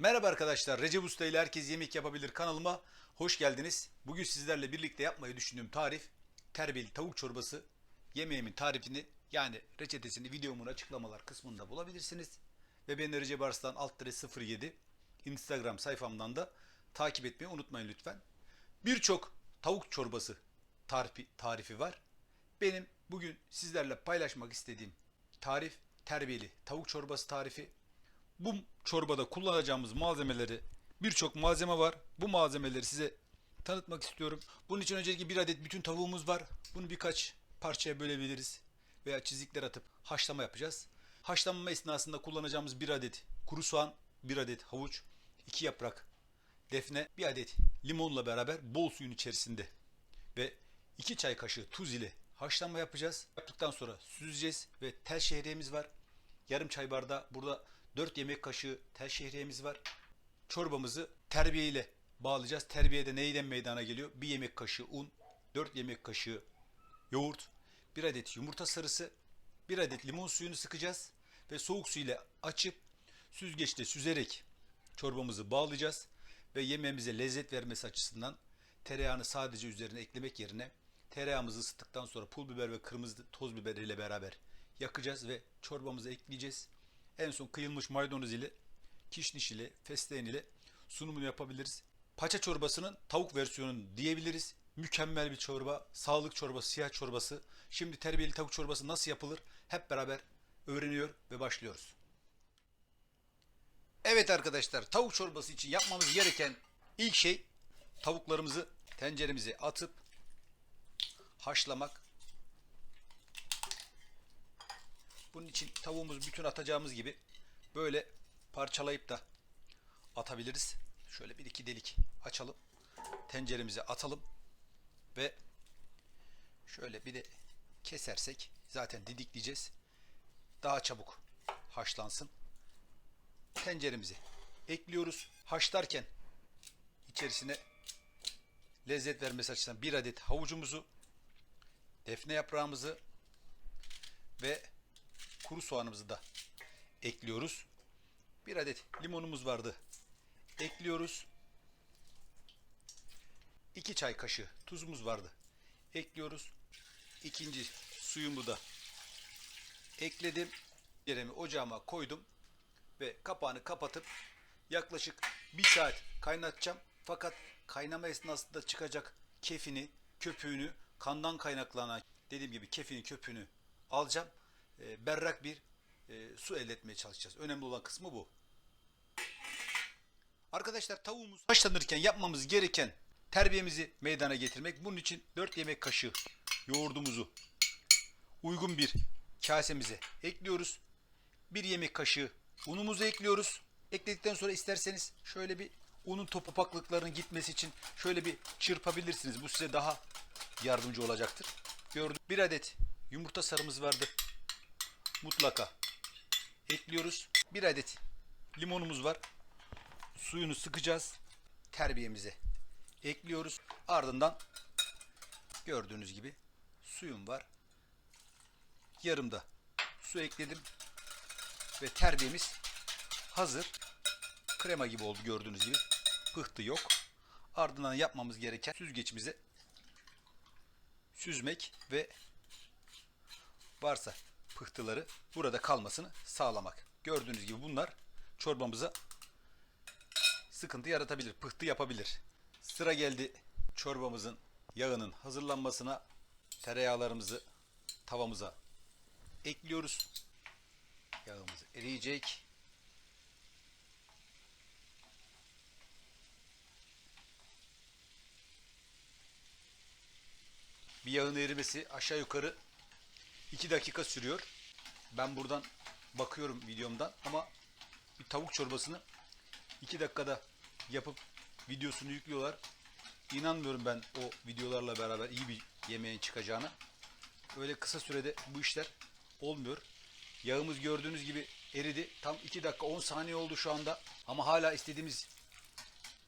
Merhaba arkadaşlar. Recep Usta ile Herkes Yemek Yapabilir kanalıma hoş geldiniz. Bugün sizlerle birlikte yapmayı düşündüğüm tarif terbiyeli tavuk çorbası. Yemeğimin tarifini yani reçetesini videomun açıklamalar kısmında bulabilirsiniz. Ve beni Recep Arslan alt 07 Instagram sayfamdan da takip etmeyi unutmayın lütfen. Birçok tavuk çorbası tarifi, tarifi var. Benim bugün sizlerle paylaşmak istediğim tarif terbiyeli tavuk çorbası tarifi. Bu çorbada kullanacağımız malzemeleri birçok malzeme var. Bu malzemeleri size tanıtmak istiyorum. Bunun için öncelikle bir adet bütün tavuğumuz var. Bunu birkaç parçaya bölebiliriz veya çizikler atıp haşlama yapacağız. Haşlama esnasında kullanacağımız bir adet kuru soğan, bir adet havuç, iki yaprak defne, bir adet limonla beraber bol suyun içerisinde ve 2 çay kaşığı tuz ile haşlama yapacağız. Yaptıktan sonra süzeceğiz ve tel şehriyemiz var. Yarım çay bardağı burada 4 yemek kaşığı tel şehriyemiz var. Çorbamızı terbiye ile bağlayacağız. Terbiyede neyden meydana geliyor? 1 yemek kaşığı un, 4 yemek kaşığı yoğurt, 1 adet yumurta sarısı, 1 adet limon suyunu sıkacağız ve soğuk su ile açıp süzgeçte süzerek çorbamızı bağlayacağız ve yemeğimize lezzet vermesi açısından tereyağını sadece üzerine eklemek yerine tereyağımızı ısıttıktan sonra pul biber ve kırmızı toz biber ile beraber yakacağız ve çorbamızı ekleyeceğiz. En son kıyılmış maydanoz ile kişniş ile fesleğen ile sunumunu yapabiliriz. Paça çorbasının tavuk versiyonu diyebiliriz. Mükemmel bir çorba, sağlık çorbası, siyah çorbası. Şimdi terbiyeli tavuk çorbası nasıl yapılır? Hep beraber öğreniyor ve başlıyoruz. Evet arkadaşlar tavuk çorbası için yapmamız gereken ilk şey tavuklarımızı tenceremize atıp haşlamak. Bunun için tavuğumuz bütün atacağımız gibi böyle parçalayıp da atabiliriz. Şöyle bir iki delik açalım. Tenceremize atalım ve şöyle bir de kesersek zaten didikleyeceğiz. Daha çabuk haşlansın tenceremizi ekliyoruz. Haşlarken içerisine lezzet vermesi açısından bir adet havucumuzu, defne yaprağımızı ve kuru soğanımızı da ekliyoruz. Bir adet limonumuz vardı. Ekliyoruz. 2 çay kaşığı tuzumuz vardı. Ekliyoruz. İkinci suyumu da ekledim. Yerimi ocağıma koydum ve kapağını kapatıp yaklaşık bir saat kaynatacağım. Fakat kaynama esnasında çıkacak kefini, köpüğünü, kandan kaynaklanan dediğim gibi kefini, köpüğünü alacağım. E, berrak bir e, su elde etmeye çalışacağız. Önemli olan kısmı bu. Arkadaşlar tavuğumuz haşlanırken yapmamız gereken terbiyemizi meydana getirmek. Bunun için 4 yemek kaşığı yoğurdumuzu uygun bir kasemize ekliyoruz. 1 yemek kaşığı unumuzu ekliyoruz. Ekledikten sonra isterseniz şöyle bir unun topaklıklarının gitmesi için şöyle bir çırpabilirsiniz. Bu size daha yardımcı olacaktır. Gördüm. Bir adet yumurta sarımız vardı. Mutlaka ekliyoruz. Bir adet limonumuz var. Suyunu sıkacağız. Terbiyemize ekliyoruz. Ardından gördüğünüz gibi suyum var. Yarım da su ekledim ve terbiyemiz hazır. Krema gibi oldu gördüğünüz gibi. Pıhtı yok. Ardından yapmamız gereken süzgeçimize süzmek ve varsa pıhtıları burada kalmasını sağlamak. Gördüğünüz gibi bunlar çorbamıza sıkıntı yaratabilir, pıhtı yapabilir. Sıra geldi çorbamızın yağının hazırlanmasına. Tereyağlarımızı tavamıza ekliyoruz. Yağımız eriyecek. Bir yağın erimesi aşağı yukarı 2 dakika sürüyor. Ben buradan bakıyorum videomdan ama bir tavuk çorbasını 2 dakikada yapıp videosunu yüklüyorlar. İnanmıyorum ben o videolarla beraber iyi bir yemeğin çıkacağına. Öyle kısa sürede bu işler olmuyor. Yağımız gördüğünüz gibi eridi. Tam 2 dakika 10 saniye oldu şu anda. Ama hala istediğimiz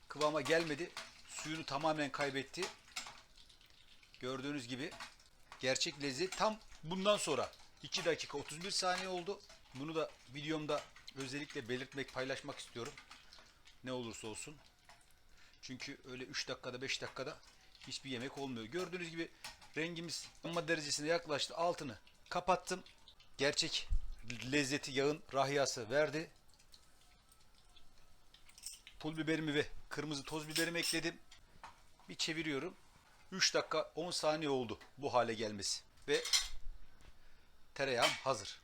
kıvama gelmedi. Suyunu tamamen kaybetti. Gördüğünüz gibi gerçek lezzet tam bundan sonra 2 dakika 31 saniye oldu. Bunu da videomda özellikle belirtmek, paylaşmak istiyorum. Ne olursa olsun. Çünkü öyle 3 dakikada 5 dakikada hiçbir yemek olmuyor. Gördüğünüz gibi rengimiz yanma derecesine yaklaştı. Altını kapattım. Gerçek lezzeti yağın rahiyası verdi. Pul biberimi ve kırmızı toz biberimi ekledim. Bir çeviriyorum. 3 dakika 10 saniye oldu bu hale gelmesi. Ve tereyağım hazır.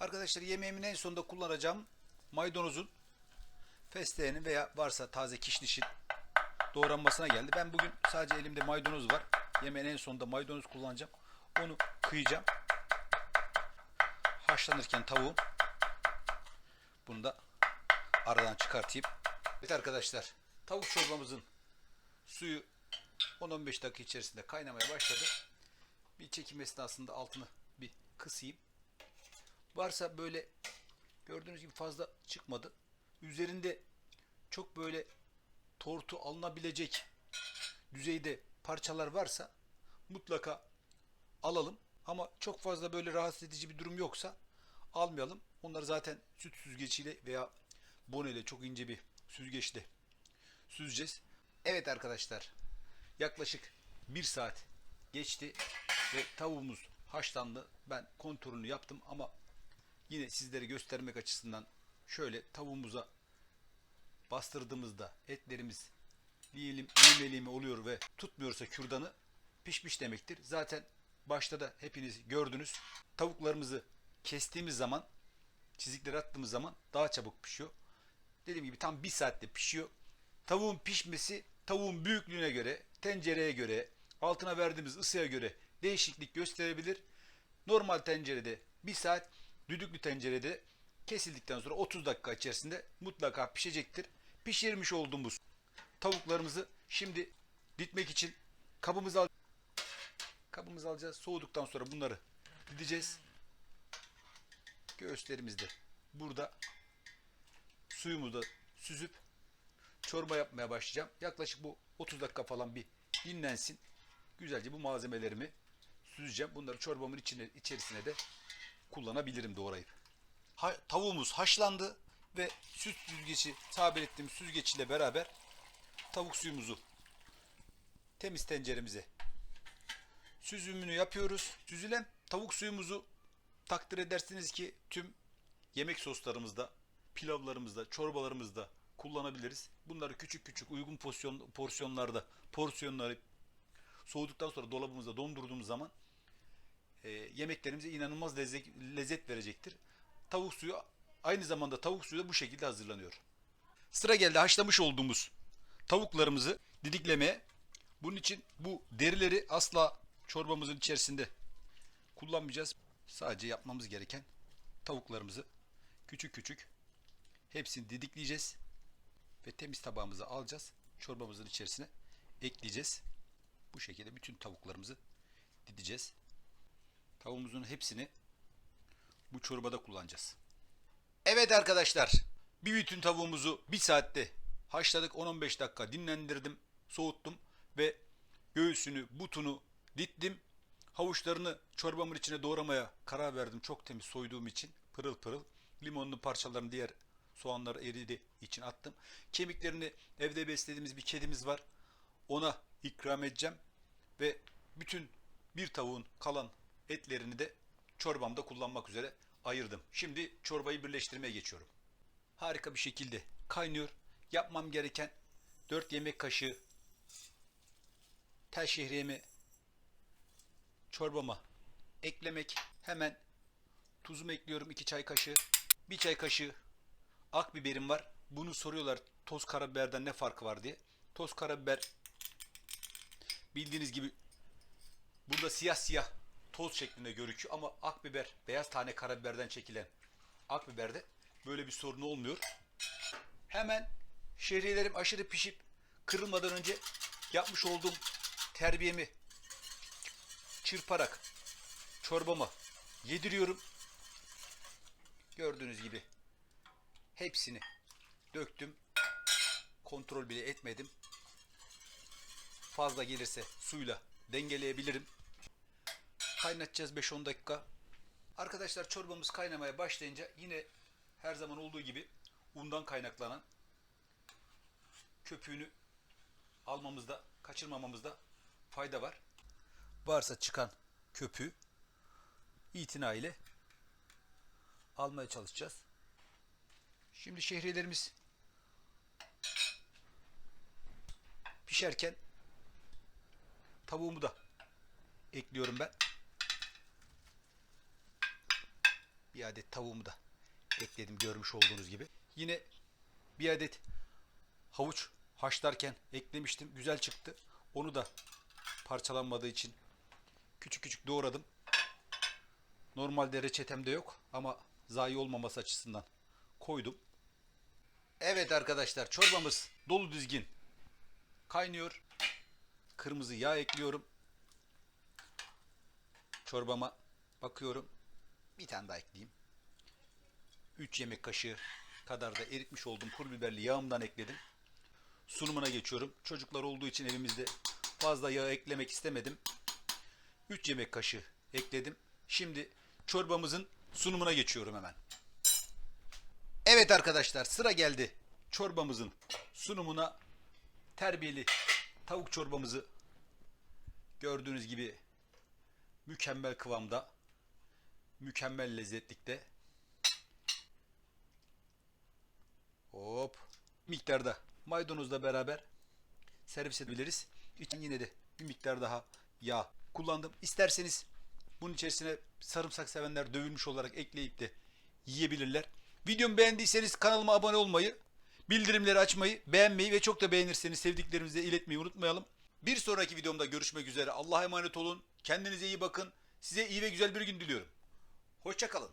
Arkadaşlar yemeğimin en sonunda kullanacağım maydanozun fesleğenin veya varsa taze kişnişin doğranmasına geldi. Ben bugün sadece elimde maydanoz var. Yemeğin en sonunda maydanoz kullanacağım. Onu kıyacağım. Haşlanırken tavuğum. Bunu da aradan çıkartayım. Evet arkadaşlar tavuk çorbamızın suyu 10-15 dakika içerisinde kaynamaya başladı. Bir çekim esnasında altını bir kısayım. Varsa böyle gördüğünüz gibi fazla çıkmadı. Üzerinde çok böyle tortu alınabilecek düzeyde parçalar varsa mutlaka alalım. Ama çok fazla böyle rahatsız edici bir durum yoksa almayalım. Onları zaten süt süzgeciyle veya boneyle çok ince bir süzgeçle süzeceğiz. Evet arkadaşlar yaklaşık bir saat geçti ve tavuğumuz haşlandı. Ben kontrolünü yaptım ama yine sizlere göstermek açısından şöyle tavuğumuza bastırdığımızda etlerimiz liyelim, limelimi oluyor ve tutmuyorsa kürdanı pişmiş demektir. Zaten başta da hepiniz gördünüz. Tavuklarımızı kestiğimiz zaman çizikleri attığımız zaman daha çabuk pişiyor. Dediğim gibi tam bir saatte pişiyor. Tavuğun pişmesi tavuğun büyüklüğüne göre, tencereye göre, altına verdiğimiz ısıya göre değişiklik gösterebilir. Normal tencerede bir saat, düdüklü tencerede kesildikten sonra 30 dakika içerisinde mutlaka pişecektir. Pişirmiş olduğumuz tavuklarımızı şimdi ditmek için kabımıza al kabımızı alacağız. Soğuduktan sonra bunları dideceğiz. Göğüslerimiz de burada suyumuzu da süzüp çorba yapmaya başlayacağım. Yaklaşık bu 30 dakika falan bir dinlensin. Güzelce bu malzemelerimi süzeceğim. Bunları çorbamın içine, içerisine de kullanabilirim doğrayıp. Ha, tavuğumuz haşlandı ve süt süzgeci tabir ettiğim süzgeç ile beraber tavuk suyumuzu temiz tenceremize süzümünü yapıyoruz. Süzülen tavuk suyumuzu takdir edersiniz ki tüm yemek soslarımızda, pilavlarımızda, çorbalarımızda kullanabiliriz. Bunları küçük küçük uygun porsiyon, porsiyonlarda porsiyonları soğuduktan sonra dolabımızda dondurduğumuz zaman e, yemeklerimize inanılmaz lezzet, lezzet verecektir. Tavuk suyu aynı zamanda tavuk suyu da bu şekilde hazırlanıyor. Sıra geldi haşlamış olduğumuz tavuklarımızı didiklemeye. Bunun için bu derileri asla çorbamızın içerisinde kullanmayacağız. Sadece yapmamız gereken tavuklarımızı küçük küçük hepsini didikleyeceğiz ve temiz tabağımıza alacağız. Çorbamızın içerisine ekleyeceğiz. Bu şekilde bütün tavuklarımızı dideceğiz. Tavuğumuzun hepsini bu çorbada kullanacağız. Evet arkadaşlar. Bir bütün tavuğumuzu bir saatte haşladık. 10-15 dakika dinlendirdim. Soğuttum ve göğsünü, butunu dittim. Havuçlarını çorbamın içine doğramaya karar verdim. Çok temiz soyduğum için pırıl pırıl. Limonlu parçalarını diğer soğanları eridi için attım. Kemiklerini evde beslediğimiz bir kedimiz var. Ona ikram edeceğim. Ve bütün bir tavuğun kalan etlerini de çorbamda kullanmak üzere ayırdım. Şimdi çorbayı birleştirmeye geçiyorum. Harika bir şekilde kaynıyor. Yapmam gereken 4 yemek kaşığı tel şehriyemi çorbama eklemek. Hemen tuzumu ekliyorum 2 çay kaşığı. 1 çay kaşığı akbiberim var. Bunu soruyorlar toz karabiberden ne farkı var diye. Toz karabiber bildiğiniz gibi burada siyah siyah toz şeklinde görüküyor ama akbiber beyaz tane karabiberden çekilen akbiberde böyle bir sorun olmuyor. Hemen şehriyelerim aşırı pişip kırılmadan önce yapmış olduğum terbiyemi çırparak çorbama yediriyorum. Gördüğünüz gibi hepsini döktüm. Kontrol bile etmedim. Fazla gelirse suyla dengeleyebilirim. Kaynatacağız 5-10 dakika. Arkadaşlar çorbamız kaynamaya başlayınca yine her zaman olduğu gibi undan kaynaklanan köpüğünü almamızda, kaçırmamamızda fayda var. Varsa çıkan köpüğü itina ile almaya çalışacağız. Şimdi şehriyelerimiz pişerken tavuğumu da ekliyorum ben. Bir adet tavuğumu da ekledim görmüş olduğunuz gibi. Yine bir adet havuç haşlarken eklemiştim. Güzel çıktı. Onu da parçalanmadığı için küçük küçük doğradım. Normalde reçetemde yok ama zayi olmaması açısından koydum. Evet arkadaşlar çorbamız dolu dizgin kaynıyor. Kırmızı yağ ekliyorum. Çorbama bakıyorum. Bir tane daha ekleyeyim. 3 yemek kaşığı kadar da eritmiş olduğum pul biberli yağımdan ekledim. Sunumuna geçiyorum. Çocuklar olduğu için evimizde fazla yağ eklemek istemedim. 3 yemek kaşığı ekledim. Şimdi çorbamızın sunumuna geçiyorum hemen. Evet arkadaşlar sıra geldi. Çorbamızın sunumuna terbiyeli tavuk çorbamızı gördüğünüz gibi mükemmel kıvamda, mükemmel lezzetlikte. Hop miktarda maydanozla beraber servis edebiliriz. İçin yine de bir miktar daha yağ kullandım. İsterseniz bunun içerisine sarımsak sevenler dövülmüş olarak ekleyip de yiyebilirler. Videomu beğendiyseniz kanalıma abone olmayı, bildirimleri açmayı, beğenmeyi ve çok da beğenirseniz sevdiklerinize iletmeyi unutmayalım. Bir sonraki videomda görüşmek üzere. Allah'a emanet olun. Kendinize iyi bakın. Size iyi ve güzel bir gün diliyorum. Hoşçakalın.